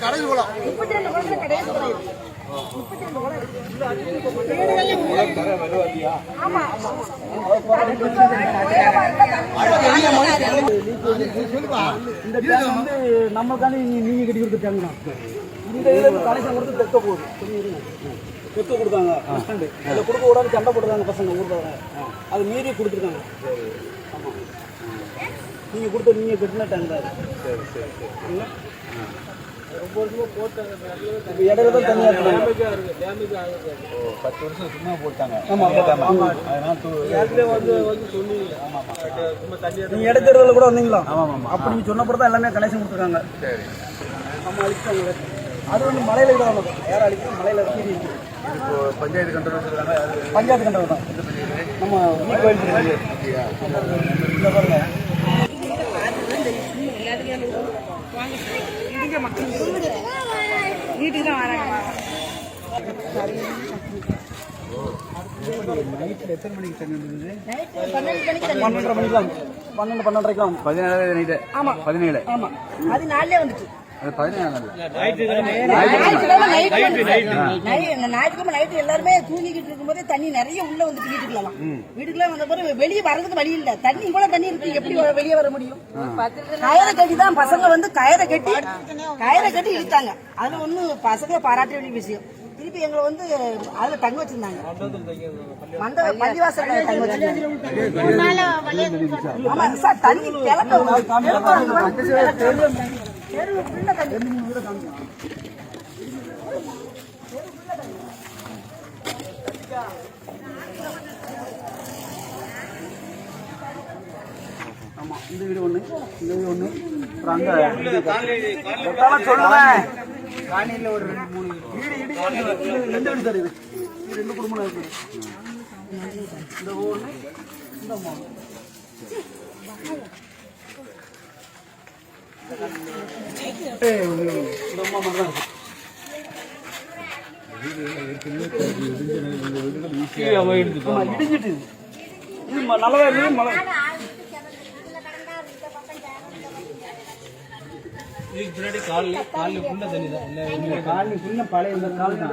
கடையில் போலாம் முப்பத்தி ரெண்டு இந்த வந்து நீங்க கட்டி கொடுத்த இந்த இதுல கனெக்ஷன் கொடுத்து தெக்க போகுது தெக்க கொடுத்தாங்க பஸ் ஸ்டாண்டு அதில் கொடுக்க கூடாது சண்டை போட்டுருக்காங்க பசங்க ஊர்ல அது மீறி கொடுத்துருக்காங்க நீங்க கொடுத்த நீங்க கட்டின டேங்க் தான் அது. சரிங்களா? ரொம்ப வருஷமா போட்டாங்க இப்ப இடையில தான் தண்ணி ஏற்றுனாங்க பத்து வருஷம் சும்மா போட்டாங்க. ஆமா ஆமா. ஆமா. அதனால தூ- நீங்க இடைத்தேர்தலில் கூட வந்தீங்களா? அப்ப நீங்க சொன்னப்பறம் தான் எல்லாமே கனெக்ஷன் கொடுத்துருக்காங்க. சரி. நம்ம அழிச்சாங்க அது வந்து மலையில வந்தது யார் அழிக்கும் மலையில கீறி இருக்குது. இப்போ பஞ்சாயத்து கண்ட்ரோல் பஞ்சாயத்து கண்டது தான். நம்ம. இந்த பாருங்க வீட்டுக்கு தான் வராங்க. பன்னெண்டு மணிக்கு பன்னெண்டு பன்னெண்டரைக்கலாம் பதினேழு நைட்டு ஆமா. பதினேழு. ஆமா. அது நாளிலே வந்துச்சு ஞாயிற்றுக்கிழமை நைட்டு வந்து நை- ஞாயிற்றுக்கிழமை நைட்டு எல்லாருமே தூங்கிக்கிட்டு இருக்கும்போது தண்ணி நிறைய உள்ள வந்துட்டு வீட்டுக்குள்ளலாம் வீட்டுக்குள்ள வந்த பிறகு வெளியே வர்றதுக்கு வழி இல்ல. தண்ணி இவ்வளவு தண்ணி இருக்கு. எப்படி வெளியே வர முடியும்? கயரை கட்டி தான் பசங்க வந்து கயரை கட்டி கயரை கட்டி இழுத்தாங்க. அதுல ஒண்ணு பசங்க பாராட்ட வேண்டிய விஷயம். திருப்பி எங்களை வந்து அதுல தங்க வச்சிருந்தாங்க. மண்ட பள்ளிவாசல்ல தங்க வச்சிருந்தாங்க. ஆமா சார் தண்ணி கிளம்ப ஆமா இந்த வீடு ஒண்ணு இந்த வீடு ஒண்ணு அப்புறம் அங்க சொல்லுவேன் காணியில ஒரு ரெண்டு மூணு வீடு ரெண்டு வீடு சார் இது ரெண்டு குடும்பம் இருக்கு இந்த ஒண்ணு இந்த மூணு இந்த அம்மா மாதிரி தான் இருக்கு ஆமா பழைய இந்த கால் தான்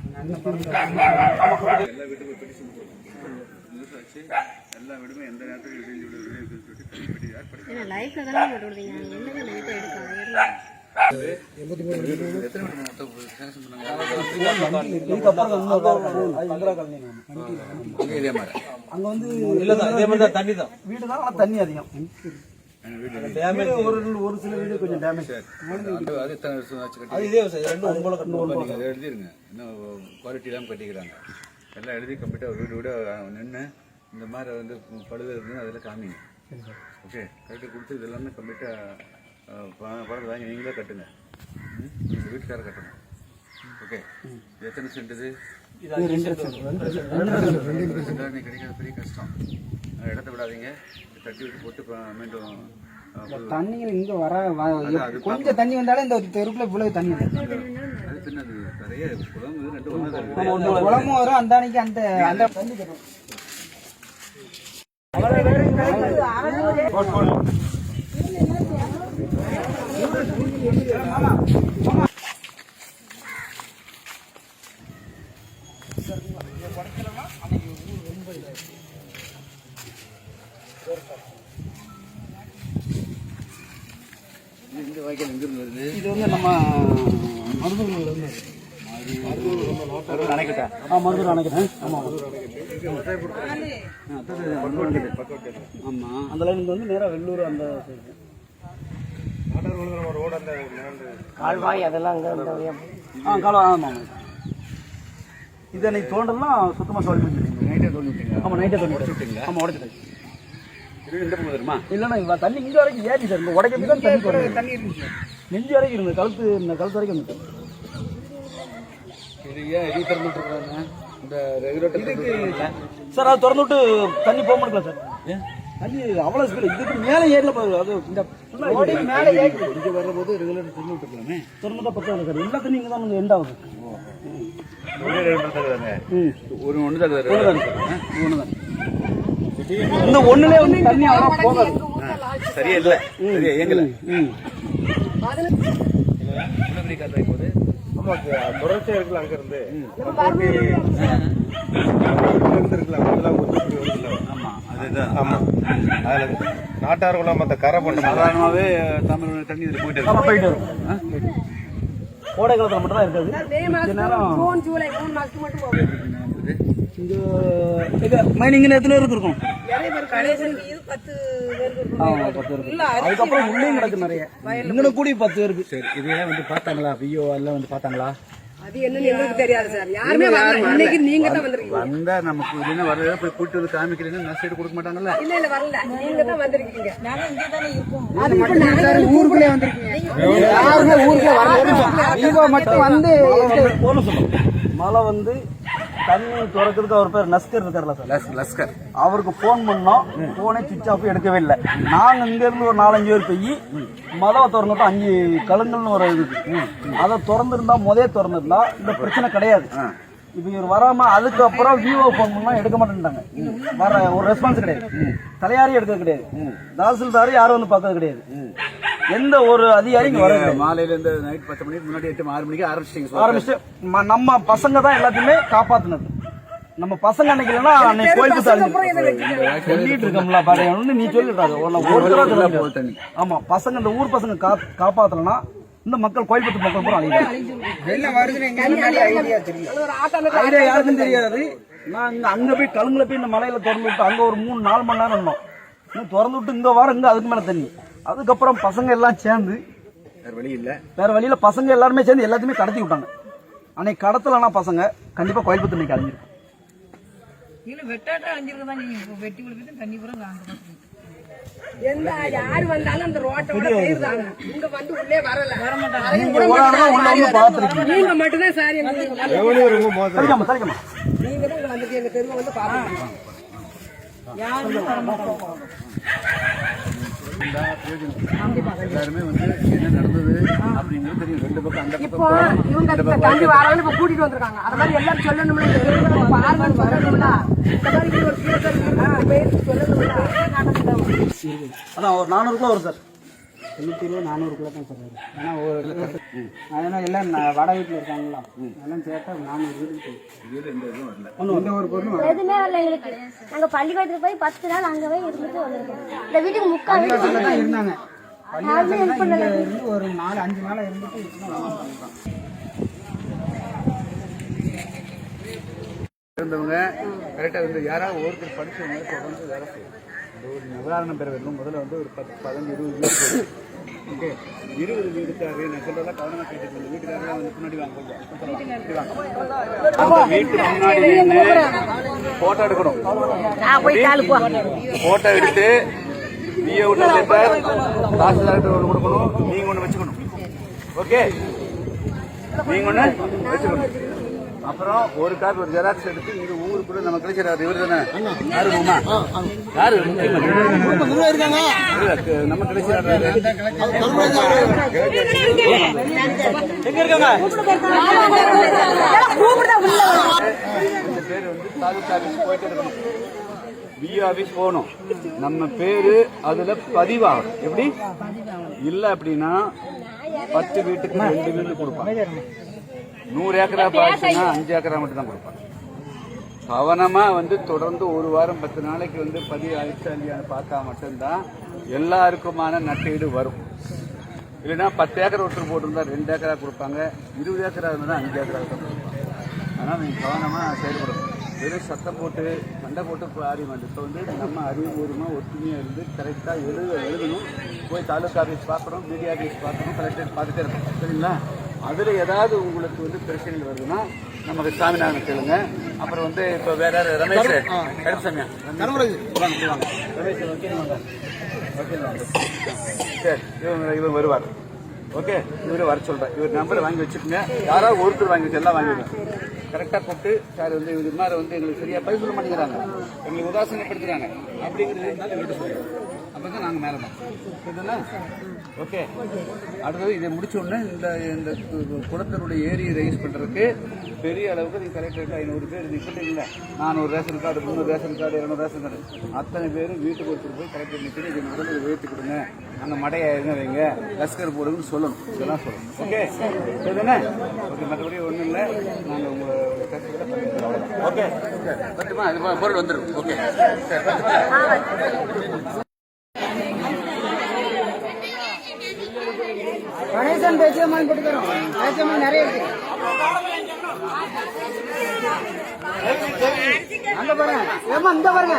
எல்லா வீடுமே எந்த நேரத்தில் இடிஞ்சு விடுறது சொல்லிட்டு யார் படிக்க லைஃப்ல தானே விடுவீங்க என்னங்க எடுக்கலாம். அங்கே இதே மாதிரி அங்க வந்து இல்ல தான் இதே மாதிரி தான் தண்ணி தான் வீடு தான் தண்ணி அதிகம். ஒரு ஒரு சில வீடு கொஞ்சம் டேமேஜ் அது அது எத்தனை வருஷம் ஆச்சு கட்டி அது இதே விவசாயம் ரெண்டு ஒன்பது கட்டணும் நீங்கள் அதை எழுதிருங்க இன்னும் குவாலிட்டி இல்லாமல் கட்டிக்கிறாங்க எல்லாம் எழுதி கம்ப்ளீட்டாக வீடு வீட நின்று இந்த மாதிரி வந்து பழுது இருக்குன்னு அதில் காமிங்க ஓகே கரெக்டாக கொடுத்து இது எல்லாமே கம்ப்ளீட்டாக பணம் வாங்கி நீங்களே கட்டுங்க ம்? உங்க வீட்டுக்காரர் கட்டணும் ஓகே இது எத்தனை சென்ட் இது ரெண்டு பெரிய கஷ்டம் இடத்த விடாதீங்க. கட்டி விட்டு போட்டு மீண்டும் தண்ணிகள் இங்க வர கொஞ்சம் தண்ணி வந்தாலே இந்த தெருக்குள்ள இவ்வளவு தண்ணி குளமும் வரும். அந்த அன்னைக்கு அந்த அந்த தண்ணி கட்டும் இந்த வாய்க்கால் எங்கிருந்து வருது இது வந்து நம்ம இருந்து அணைக்கிட்டா ஆ மருதூர் அணைக்கிறேன் ஆமா ஆமா அந்த லைனுக்கு வந்து நேரா வெள்ளூர் அந்த. கால்வாய் அதெல்லாம் அங்க ஆ காலம் ஆமா ஆமா. இதை நீ தோண்டலாம் சுத்தமாக சால்வ் பண்ணிடுங்க நைட்டே தோண்டி விட்டீங்களா? ஆமாம் நைட்டே தோண்டி விட்டீங்களா? ஆமாம் உடச்சிட்டேன் இல்லைண்ணா தண்ணி இங்கே வரைக்கும் ஏறி சார் இங்கே உடைக்க தான் தண்ணி தண்ணி இருந்துச்சு நெஞ்சு வரைக்கும் இருந்தது கழுத்து இந்த கழுத்து வரைக்கும் இருந்தது இது ஏன் இந்த ரெகுலேட்டர் சார் அது திறந்து விட்டு தண்ணி போக மாட்டல சார்? தண்ணி அவ்வளோ ஸ்பீடு இதுக்கு மேலே ஏறல பாரு அது இந்த மேலே ஏறி இங்கே வரும்போது ரெகுலேட்டர் திறந்து விட்டுருக்கலாமே திறந்துட்டா பத்தாது சார் எல்லா தண்ணி இங்கே தான் வந்து எண்ட் ஆகுது. ஒரே ரெகுலேட்டர் தகுதாங்க ம். ஒரு ஒன்று ஒண்ணுதான். இந்த ஒண்ணுலே வந்து தண்ணி அவ்வளோ போகாது சரியா இல்லை. சரியா இயங்கல. ம் இவ்வளோ பெரிய காற்றாய் போகுது ஆமாக்கு தொடர்ச்சியா இருக்கலாம் அங்க இருந்து இருந்திருக்கலாம் அதெல்லாம் கொஞ்சம் இப்படி வருதுல்ல. ஆமா அதுதான் ஆமா அதுல நாட்டார்குளம் அந்த கரை பண்ண சாதாரணமாகவே தமிழ் தண்ணி இதுல போயிட்டு போயிட்டு வரும் கோடை காலத்தில் மட்டும் தான் இருக்காது நேரம் ஜூன் ஜூலை மூணு மாசத்துக்கு மட்டும் போகும் இங்க மைனிங் நேரத்துல இருக்கும் பத்து பேருக்கு அதுக்கப்புறம் உள்ளேயும் கிடக்கு நிறைய. கூடி பத்து இருக்கு. சரி இதெல்லாம் வந்து பார்த்தாங்களா? விஓ எல்லாம் வந்து பார்த்தாங்களா? அது என்னன்னு எங்களுக்கு தெரியாது சார். யாருமே வரல. இன்னைக்கு நீங்க தான் வந்திருக்கீங்க. வந்தா நமக்கு இல்லைன்னா வரல போய் கூட்டு வந்து காமிக்கிறீங்கன்னா நஷ்டம் கொடுக்க மாட்டாங்கல்ல? இல்ல இல்ல வரல. நீங்க தான் வந்திருக்கீங்க. நாங்க இங்கே தானே இருக்கோம். ஊருக்குள்ளே வந்திருக்கீங்க. யாருமே ஊருக்குள்ளே வரல. நீங்க மட்டும் வந்து போன சொல்லுங்க மழை வந்து தண்ணி திறக்கிறதுக்கு அவர் பேர் நஸ்கர் இருக்கார்ல சார். லஸ் லஸ்கர் அவருக்கு ஃபோன் பண்ணோம். ஃபோனே சுவிச் ஆஃப் எடுக்கவே இல்லை. நாங்கள் இங்கேருந்து ஒரு நாலஞ்சு பேர் போய் மதவை திறந்துட்டோம். அஞ்சு கழுங்கல்னு ஒரு இது. அதை திறந்துருந்தா முதே திறந்துருந்தா இந்த பிரச்சனை கிடையாது. இப்போ இவர் வராம அதுக்கப்புறம் விவோ ஃபோன் பண்ணா எடுக்க மாட்டேன்ட்டாங்க. வர ஒரு ரெஸ்பான்ஸ் கிடையாது. தலையாரையும் எடுக்கிறது கிடையாது. தாசில்தாரும் யாரும் வந்து பார்க்கறது கிடையாது. எந்த ஒரு அதிகாரியும் கிடையாது மாலையில இருந்து நைட் பத்து மணிக்கு முன்னாடி எட்டு ஆறு மணிக்கு ஆரம்பிச்சிட்டீங்க ஆரம்பிச்சு நம்ம பசங்க தான் எல்லாத்தையுமே காப்பாத்துனது. நம்ம பசங்க அன்னைக்கு இல்லைன்னா அன்னைக்கு கோயில் சொல்லிட்டு இருக்கோம்ல பாரு நீ சொல்லிடுறாங்க ஒரு தடவை சொல்ல முடியாது. தண்ணி ஆமா பசங்க இந்த ஊர் பசங்க கா- காப்பாத்தலனா இந்த மக்கள் கோயில்பத்து மக்கள் பூரா ஐடியா யாருக்கும் தெரியாது. நான் இங்க அங்க போய் கழுங்குல போய் இந்த மலையில திறந்து விட்டு அங்க ஒரு மூணு நாலு மணி நேரம் இருந்தோம். இன்னும் திறந்து விட்டு இங்க வாரம் இங்க அதுக்கு மேல தண்ணி அதுக்கப்புறம் பசங்க எல்லாம் சேர்ந்து வேற வழி இல்ல. வேற வழியில பசங்க எல்லாருமே சேர்ந்து எல்லாத்தையுமே கடத்தி விட்டாங்க. அன்னைக்கு கடத்தலனா பசங்க கண்டிப்பா கோயில்பத்து இன்னைக்கு அழிஞ்சிருக்கும் இல்ல வெட்டாட்டா அஞ்சிருக்கா நீங்க? இப்ப வெட்டி தண்ணி பூரா எந்த யாரு வந்தாலும் அந்த ரோட்டோட போயிருந்தாங்க இங்க வந்து உள்ளே வரல. வர மாட்டாங்க. நீங்க மட்டும்தான் சார் தான் வந்துட்டு எங்க தெருவை வந்து பாருங்க யாருமே வர மாட்டாங்க. எல்லாருமே வந்து என்ன நடந்தது அப்படிங்கிறது தெரியும். ரெண்டு பக்கம் அந்த இப்போ இவங்க இந்த வரவன்னு இப்ப கூட்டிட்டு வந்திருக்காங்க. அது மாதிரி எல்லாரும் சொல்லணும்ல பாருங்கன்னு சொல்லணும்ல இந்த மாதிரி ஒரு பேர் சொல்லணும்ல அதான் ஒரு நானூறுக்குள்ள வரும் சார். தொண்ணூற்றி இருபது நானூறுக்குள்ள தான் சார் வரும் ஏன்னா ஒரு அதனால் எல்லாம் வட வீட்டில் இருக்காங்களா? எல்லாம் சேர்த்தா நானூறு வீடு ஒன்று எந்த ஒரு பொருளும் எதுவுமே வரல எங்களுக்கு. நாங்க பள்ளிக்கூடத்துக்கு போய் பத்து நாள் அங்க போய் இருந்துட்டு வந்திருக்கோம். இந்த வீட்டுக்கு முக்கால் வீட்டுக்கு தான் இருந்தாங்க. இருந்து ஒரு நாலு அஞ்சு நாளாக இருந்துட்டு இருந்தவங்க கரெக்டாக வந்து யாராவது ஒருத்தர் படிச்சவங்க தொடர்ந்து வேலை செய்யணும். ஒரு நிவாரணம் பெற வேண்டும். முதல்ல வந்து ஒரு பத்து பதினஞ்சு இருபது இருபது வீடுக்காரு நான் சொல்றதெல்லாம் கவனமாக கேட்டுக்கோங்க. வீட்டுக்காரங்க வந்து முன்னாடி வாங்க வீட்டு முன்னாடி நின்று போட்டோ எடுக்கணும். போட்டோ எடுத்து விஏ உள்ள பேப்பர் தாசில்தார்கிட்ட ஒன்று கொடுக்கணும். நீங்க ஒன்று வச்சுக்கணும். ஓகே? நீங்க ஒன்று வச்சுக்கணும். அப்புறம் ஒரு காப்பி ஒரு ஜெராக்ஸ் எடுத்து இந்த ஊருக்குள்ள நம்ம கிடைக்கிறாரு இவர் தானே? யாரு மாமா? யாரு? நம்ம கிடைக்கிறாரு எங்க இருக்காங்க? இந்த பேர் வந்து தாலுகா ஆபீஸ் போயிட்டு இருக்கணும் பிஓ ஆபீஸ் போகணும். நம்ம பேரு அதுல பதிவாகும். எப்படி? இல்ல அப்படின்னா பத்து வீட்டுக்கு ரெண்டு வீடு கொடுப்பாங்க. நூறு ஏக்கரா பாய்ச்சுன்னா அஞ்சு ஏக்கரா மட்டும் தான் கொடுப்பாங்க. கவனமா வந்து தொடர்ந்து ஒரு வாரம் பத்து நாளைக்கு வந்து பதிவு ஆயிடுச்சா இல்லையான்னு பார்த்தா மட்டும்தான் எல்லாருக்குமான நட்டீடு வரும். இல்லைன்னா பத்து ஏக்கர் ஒருத்தர் போட்டிருந்தா ரெண்டு ஏக்கரா கொடுப்பாங்க இருபது ஏக்கரா இருந்தால் அஞ்சு ஏக்கரா தான் கொடுப்பாங்க. ஆனால் நீங்கள் கவனமாக செயல்படணும். வெறும் சத்தம் போட்டு சண்டை போட்டு பாடி மாட்டோம் இப்போ வந்து நம்ம அறிவுபூர்வமாக ஒற்றுமையாக இருந்து கரெக்டாக எழுத எழுதணும். போய் தாலுக்கா ஆஃபீஸ் பார்க்கணும் மீடியா ஆஃபீஸ் பார்க்கணும் கலெக்டர் பார்த்துட்டே இருக்கணும். சரிங்களா? அதில் ஏதாவது உங்களுக்கு வந்து பிரச்சனைகள் வருதுன்னா நமக்கு சாமிநாதன் கேளுங்க. அப்புறம் வந்து இப்போ வேற யாரு? ரமேஷ். கருப்பசாமியா ரமேஷ் வாங்க வக்கீல் வாங்க சரி இவங்க இவர் வருவார். ஓகே இவரே வர சொல்றேன் இவர் நம்பரை வாங்கி வச்சுக்கோங்க. யாராவது ஒருத்தர் வாங்கி வச்சு எல்லாம் வாங்கிடுங்க கரெக்டாக கூப்பிட்டு சார் வந்து இது மாதிரி வந்து எங்களுக்கு சரியா பதில் சொல்ல மாட்டேங்கிறாங்க எங்களுக்கு உதாசீனப்படுத்துறாங்க. அப்படிங்கிறது தான் நாங்கள் மேலே தான். சரிங்களா ஓகே. அடுத்தது இதை முடிச்ச உடனே இந்த இந்த குளத்தினுடைய ஏரியை ரைஸ் பண்ணுறதுக்கு பெரிய அளவுக்கு நீங்கள் கலெக்டருக்கு ஐநூறு பேர் நிற்கிறீங்களா நானூறு ரேஷன் கார்டு முந்நூறு ரேஷன் கார்டு இரநூறு ரேஷன் கார்டு. அத்தனை பேரும் வீட்டுக்கு ஒருத்தர் போய் கலெக்டர் நிற்கிது இது முதல்ல உயர்த்தி கொடுங்க. அங்கே மடையை எங்க வைங்க. லஸ்கர் போடுங்கன்னு சொல்லணும். இதெல்லாம் சொல்லணும். ஓகே? சரிதானே ஓகே மற்றபடி ஒன்றும் இல்லை. நாங்கள் உங்களை ஓகே? பத்துமா? இது பொருள் வந்துடும் ஓகே சரி பத்துமா கணேசன் பேச்சியம்மான் போட்டு தரோம் பேச்சியம்மா நிறைய இருக்கு. அங்க பாருங்க. ஏமா இந்த பாருங்க.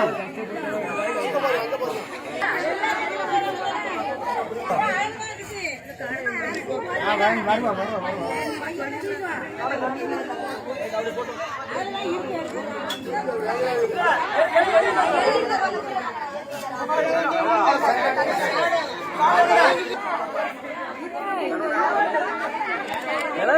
வருவா வருவா ఎలా